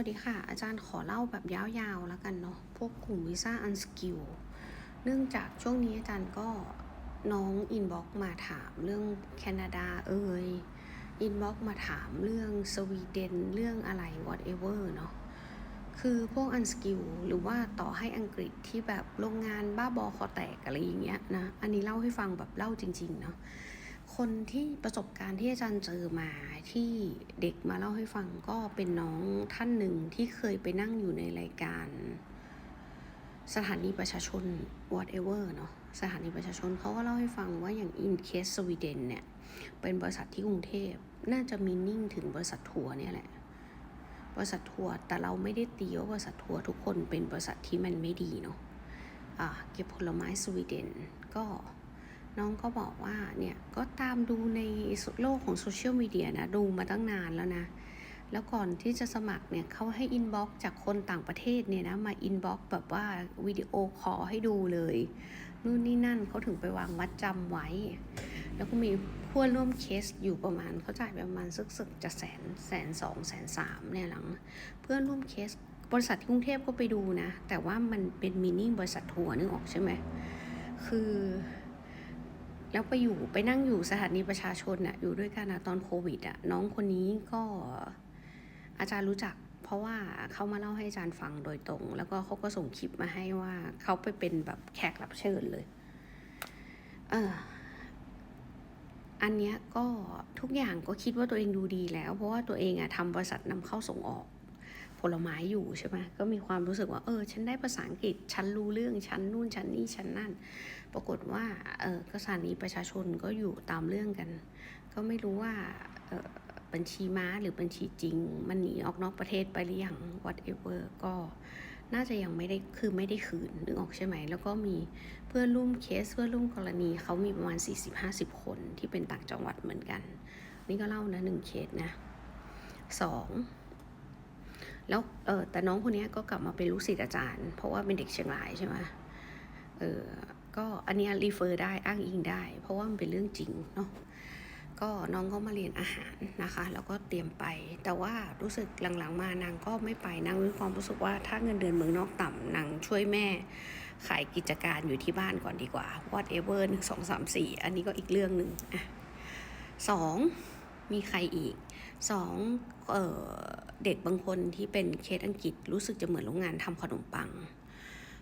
วัสดีค่ะ อาจารย์ขอเล่าแบบยาวๆแล้วกันเนาะพวกกลุ่มวีซ่าอันสกิลเนื่องจากช่วงนี้อาจารย์ก็น้องอินบ็อกมาถามเรื่องแคนาดาเอ่ยอินบ็อกมาถามเรื่องสวีเดนเรื่องอะไร whatever เนาะคือพวกอันสกิลหรือว่าต่อให้อังกฤษที่แบบโรงงานบ้าบอคอแตกอะไรอย่างเงี้ยนะ อันนี้เล่าให้ฟังแบบเล่าจริง ๆ เนาะ คนที่ประสบการณ์ที่อาจารย์เจอมาที่เด็กมาเล่าให้ฟังก็เป็นน้องท่านหนึ่งที่เคยไปนั่งอยู่ในรายการ สถานีประชาชน whatever เนาะสถานีประชาชนเขาก็เล่าให้ฟังว่าอย่าง in case สวีเดนเนี่ย เป็นบริษัทที่กรุงเทพน่าจะมีนิ่งถึงบริษัททัวร์เนี่ยแหละ บริษัททัวร์แต่เราไม่ได้ตีว่าบริษัททัวร์ทุกคนเป็นบริษัทที่มันไม่ดีเนาะอ่าเก็บผลไม้สวีเดนก็ น้องก็บอกว่าเนี่ยก็ตามดูในโลกของโซเชียลมีเดียนะดูมาตั้งนานแล้วนะ แล้วก่อนที่จะสมัครเนี่ยเขาให้อินบ็อกจากคนต่างประเทศเนี่ยนะมาอินบ็อกแบบว่าวิดีโอคอให้ดูเลยนู่นนี่นั่นเขาถึงไปวางมัดจำไว้ แล้วก็มีผู้ร่วมเคสอยู่ประมาณเขาจ่ายไปประมาณซึกซึกจะแสนแสนสองแสนสามเนี่ยหลัง เพื่อนร่วมเคสบริษัทที่กรุงเทพก็ไปดูนะ แต่ว่ามันเป็นมินิ่งบริษัททัวร์นึกออกใช่ไหมคือ แล้วไปอยู่ไปนั่งอยู่สถานีประชาชนอะอยู่ด้วยกันอะตอนโควิดอะน้องคนนี้ก็อาจารย์รู้จัก เพราะว่าเขามาเล่าให้อาจารย์ฟังโดยตรง แล้วก็เขาก็ส่งคลิปมาให้ว่าเขาไปเป็นแบบแขกรับเชิญเลย เอออันเนี้ยก็ทุกอย่างก็คิดว่าตัวเองดูดีแล้ว เพราะว่าตัวเองอะทำบริษัทนำเข้าส่งออก ลไม้อยู่ใช่ไหมก็มีความรู้สึกว่า เออ ฉันได้ภาษาอังกฤษ ฉันรู้เรื่อง ฉันนู่น ฉันนี่ฉันนั่น ปรากฏว่า เออกสถานีประชาชนก็อยู่ตามเรื่องกัน ก็ไม่รู้ว่าเออบัญชีม้าหรือบัญชีจริง มันหนีออกนอกประเทศไปหรือยัง whatever ก็น่าจะยังไม่ได้คือไม่ได้คืนนึกออกใช่ไหม แล้วก็มีเพื่อนร่วมเคสเพื่อนร่วมกรณีเขามีประมาณ 40-50 คนที่เป็นต่างจังหวัดเหมือนกัน นี่ก็เล่านะหนึ่งเคสนะสอง แล้วเออแต่น้องคนนี้ก็กลับมาเป็นลูกศิษย์อาจารย์ เพราะว่าเป็นเด็กเชียงรายใช่ไหมเออก็อันนี้รีเฟอร์ได้อ้างอิงได้ เพราะว่ามันเป็นเรื่องจริงเนาะก็น้องก็มาเรียนอาหารนะคะ แล้วก็เตรียมไป แต่ว่ารู้สึกหลังๆมานางก็ไม่ไปนางมีความรู้สึกว่าถ้าเงินเดือนเมืองนอกต่ำนางช่วยแม่ขายกิจการอยู่ที่บ้านก่อนดีกว่า whatever หนึ่งสองสามสี่อันนี้ก็อีกเรื่องหนึ่งอะสองมีใครอีก สองเออเด็กบางคนที่เป็นเคสอังกฤษรู้สึกจะเหมือนโรงงานทำขนมปัง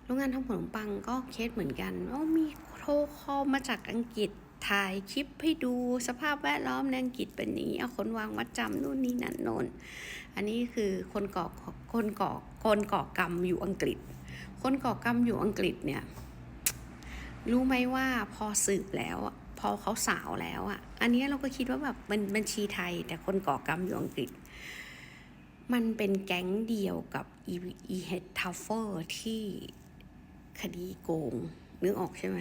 โรงงานทำขนมปังก็เคสเหมือนกันอ๋อมีโทรคอลมาจากอังกฤษถ่ายคลิปให้ดูสภาพแวดล้อมในอังกฤษเป็นอย่างนี้เอาคนวางมัดจำนู่นนี่นั่นโนนอันนี้คือคนก่อคนก่อคนก่อกรรมอยู่อังกฤษ คนก่อกรรมอยู่อังกฤษเนี่ยรู้ไหมว่าพอสืบแล้ว พอเขาสาวแล้วอะ อันนี้เราก็คิดว่าแบบมันบัญชีไทยแต่คนก่อกรรมอยู่อังกฤษ มันเป็นแก๊งเดียวกับอีอีเฮดทัฟเฟอร์ที่คดีโกง นึกออกใช่ไหม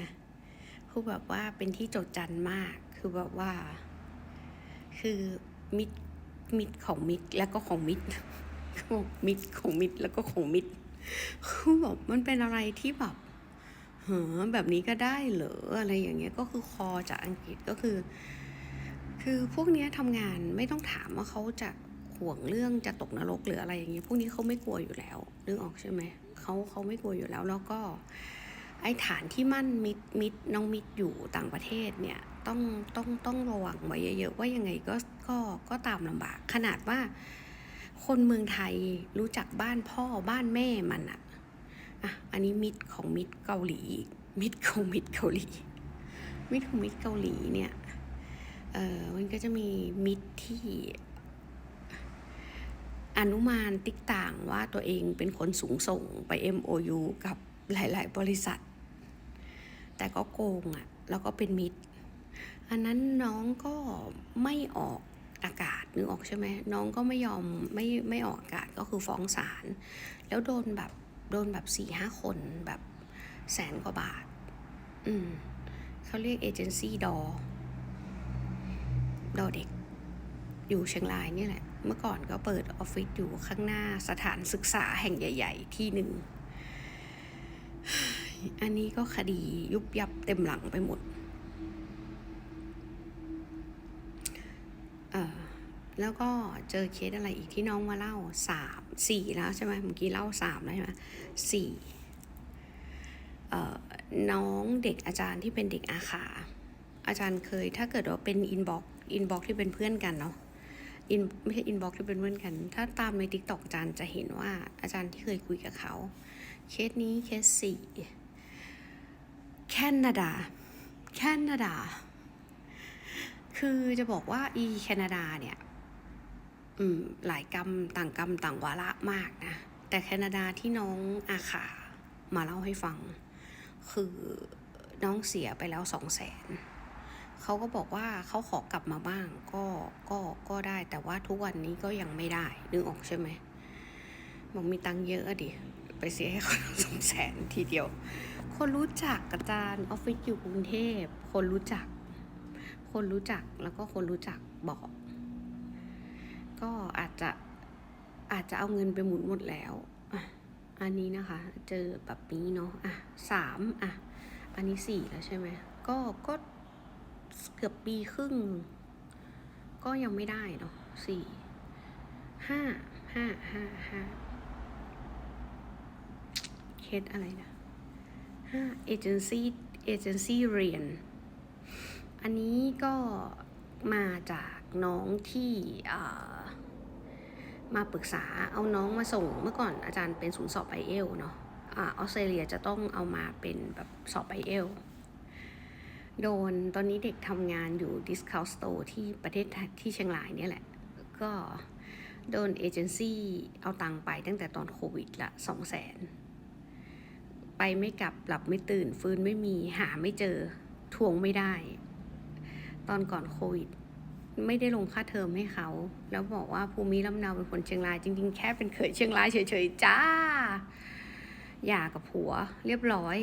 คือแบบว่าเป็นที่โจดจันมาก คือแบบว่า คือมิดมิดของมิดแล้วก็ของมิดมิดของมิดแล้วก็ของมิดคือแบบมันเป็นอะไรที่แบบ เฮ้อแบบนี้ก็ได้เหรออะไรอย่างเงี้ยก็คือคอจากอังกฤษก็คือ คือพวกเนี้ยทำงานไม่ต้องถามว่าเขาจะห่วงเรื่องจะตกนรกหรืออะไรอย่างเงี้ยพวกนี้เขาไม่กลัวอยู่แล้วนึกออกใช่ไหมเขาเขาไม่กลัวอยู่แล้วแล้วก็ ไอ้ฐานที่มั่นมิดมิดน้องมิดอยู่ต่างประเทศเนี่ยต้องต้องต้องระวังไว้เยอะๆว่ายังไงก็ก็ก็ตามลำบาก ขนาดว่า คนเมืองไทยรู้จักบ้านพ่อบ้านแม่มันอะ อะอันนี้มิดของมิดเกาหลี มิดของมิดเกาหลี มิดของมิดเกาหลีเนี่ย เออมันก็จะมีมิดที่อนุมานติ๊กต่างว่าตัวเองเป็นคนสูงส่งไป MOU กับหลาย ๆ บริษัท แต่ก็โกงอะ่ะ แล้วก็เป็นมิดอันนั้นน้องก็ไม่ออกอากาศนึกออกใช่ไหมน้องก็ไม่ยอมไม่ไม่ออกอากาศก็คือฟ้องศาลแล้วโดนแบบ โดนแบบสี่ห้าคนแบบแสนกว่าบาท อืมเขาเรียกเอเจนซี่ดอ ดอเด็ก อยู่เชียงรายนี่แหละ เมื่อก่อนก็เปิดออฟฟิศอยู่ข้างหน้าสถานศึกษาแห่งใหญ่ ๆ ที่หนึ่ง อันนี้ก็คดียุบยับเต็มหลังไปหมด เอ่อ แล้วก็เจอเคสอะไรอีกที่น้องมาเล่าสามสี่แล้วใช่ไหมเมื่อกี้เล่าสามแล้วใช่ไหมสี่น้องเด็กอาจารย์ที่เป็นเด็กอาขาอาจารย์เคย ถ้าเกิดว่าเป็นอินบ็อกอินบ็อกที่เป็นเพื่อนกันเนาะอินไม่ใช่อินบ็อกที่เป็นเพื่อนกัน ถ้าตามในทิกตอกอาจารย์จะเห็นว่าอาจารย์ที่เคยคุยกับเขาเคสนี้เคสสี่แคนาดาแคนาดา คือจะบอกว่าอีแคนาดาเนี่ย หลายกรรมต่างกรรมต่างวาระมากนะ แต่แคนาดาที่น้องอาขามาเล่าให้ฟัง คือน้องเสียไปแล้วสองแสนเขาก็บอกว่าเขาขอกลับมาบ้างก็ก็ก็ได้ แต่ว่าทุกวันนี้ก็ยังไม่ได้นึกออกใช่ไหมบอกมีตังค์เยอะอะดิไปเสียให้เขาสองแสนทีเดียว คนรู้จักอาจารย์ออฟฟิศอยู่กรุงเทพคนรู้จัก คนรู้จักแล้วก็คนรู้จักบอก ก็อาจจะอาจจะเอาเงินไปหมุนหมดแล้วอันนี้นะคะ เจอแบบนี้เนาะอะสามอะ อันนี้สี่แล้วใช่ไหมก็ก็เกือบปีครึ่ง ก็ยังไม่ได้เนาะสี่ห้าห้าห้าห้าเคสอะไรนะห้าเอเจนซี่เอเจนซี่เรียน อันนี้ก็มาจากน้องที่อ่า มาปรึกษาเอาน้องมาส่งเมื่อก่อนอาจารย์เป็นศูนย์สอบไอเอลเนาะออสเตรเลียจะต้องเอามาเป็นแบบสอบไอเอลโดนตอนนี้เด็กทำงานอยู่ Discount Store ที่ประเทศทยที่เชียงรายเนี่ยแหละ ก็โดนเอเจนซี่เอาตังค์ไปตั้งแต่ตอนโควิดละสองแสนไปไม่กลับหลับไม่ตื่นฟื้นไม่มีหาไม่เจอทวงไม่ได้ ตอนก่อนโควิด ไม่ได้ลงค่าเทอมให้เขา แล้วบอกว่าภูมิลำเนาเป็นคนเชียงรายจริงๆ แค่เป็นเขยเชียงรายเฉยๆจ้าหย่ากับผัวเรียบร้อย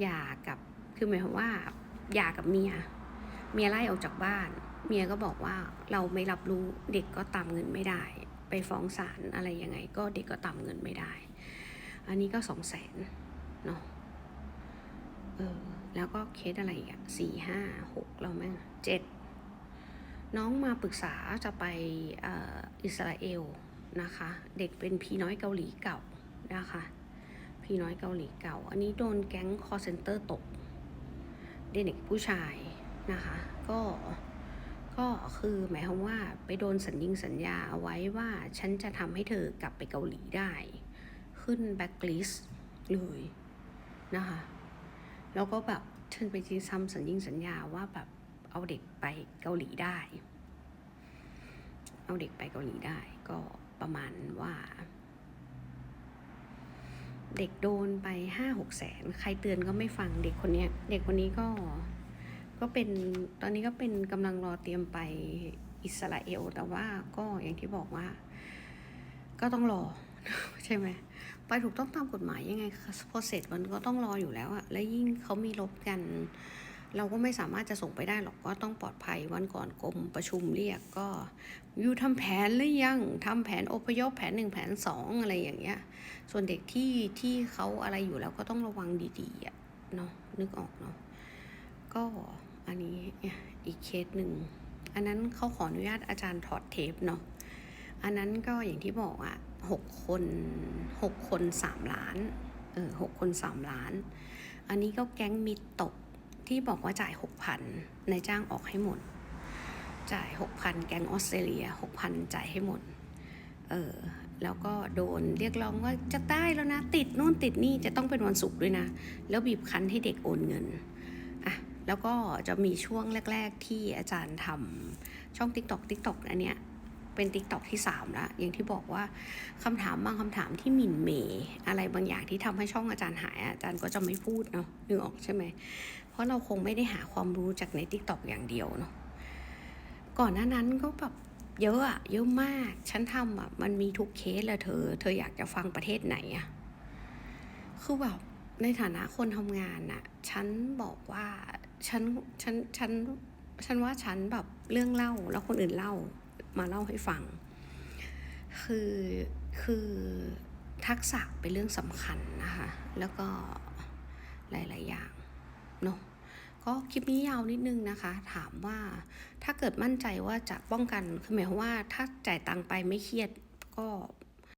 หย่ากับคือหมายความว่าหย่ากับเมีย เมียไล่ออกจากบ้าน เมียก็บอกว่าเราไม่รับรู้เด็กก็ตามเงินไม่ได้ ไปฟ้องศาลอะไรยังไง ก็เด็กก็ตามเงินไม่ได้ อันนี้ก็สองแสนเนาะเออแล้วก็เคสอะไรอีกอะสี่ห้าหกเราแม่งเจ็ด น้องมาปรึกษาจะไปออิสราเอลนะคะ เด็กเป็นพี่น้อยเกาหลีเก่านะคะ พี่น้อยเกาหลีเก่า อันนี้โดนแก๊งคอเซนเตอร์ตกเด็กผู้ชายนะคะ ก็ก็คือหมายความว่าไปโดนสัญญิงสัญญาเอาไว้ว่าฉันจะทำให้เธอกลับไปเกาหลีได้ ขึ้นแบ็กลิสเลยนะคะ แล้วก็แบบฉันไปที่ซ้ำสัญญิงสัญญาว่าแบบ เอาเด็กไปเกาหลีได้ เอาเด็กไปเกาหลีได้ ก็ประมาณว่า เด็กโดนไปห้าหกแสน ใครเตือนก็ไม่ฟังเด็กคนนี้เด็กคนนี้ก็ก็เป็นตอนนี้ก็เป็นกำลังรอเตรียมไปอิสราเอล แต่ว่าก็อย่างที่บอกว่า ก็ต้องรอใช่ไหมไปถูกต้องตามกฎหมายยังไงพอเสร็จมันก็ต้องรออยู่แล้วอะและยิ่งเขามีลบกัน เราก็ไม่สามารถจะส่งไปได้หรอกก็ต้องปลอดภัยวันก่อนกรมประชุมเรียกก็อยู่ทำแผนหรือยังทำแผนอพยพแผนหนึ่งแผนสองอะไรอย่างเงี้ย ส่วนเด็กที่ที่เขาอะไรอยู่แล้วก็ต้องระวังดีๆอะเนาะนึกออกเนาะก็อันนี้อีกเคสหนึ่งอันนั้นเขาขออนุญาตอาจารย์ถอดเทปเนาะอันนั้นก็อย่างที่บอกอะหกคนหกคนสามล้านเออหกคนสามล้าน อันนี้ก็แก๊งมิดตก ที่บอกว่าจ่ายหกพันนายจ้างออกให้หมด จ่ายหกพันแกงออสเตรเลียหกพันจ่ายให้หมด เออแล้วก็โดนเรียกร้องว่าจะได้แล้วนะ ติดนู่นติดนี่จะต้องเป็นวันศุกร์ด้วยนะ แล้วบีบคั้นให้เด็กโอนเงินอะแล้วก็จะมีช่วงแรก ๆ ที่อาจารย์ทำช่อง TikTok TikTok อันเนี้ยเป็น TikTok ที่3แล้วอย่างที่บอกว่าคำถามบางคำถามที่หมิ่นเมอะไรบางอย่างที่ทำให้ช่องอาจารย์หายอาจารย์ก็จะไม่พูดเนาะนึกออกใช่ไหม เพราะเราคงไม่ได้หาความรู้จากใน t ิ k t o k อย่างเดียวเนาะก่อนหน้านั้นก็แบบเยอะอะเยอะมาก ฉันทำอะมันมีทุกเคสเลยเธอ เธออยากจะฟังประเทศไหนอะคือแบบในฐานะคนทำงานอะฉันบอกว่าฉันฉันฉันฉันว่าฉันแบบเรื่องเล่าแล้วคนอื่นเล่ามาเล่าให้ฟัง คือคือทักษะเป็นเรื่องสำคัญนะคะ แล้วก็หลาย ๆ อย่าง เนาะก็คลิปนี้ยาวนิดนึงนะคะ ถามว่าถ้าเกิดมั่นใจว่าจะป้องกันคือหมายความว่าถ้าจ่ายตังค์ไปไม่เครียดก็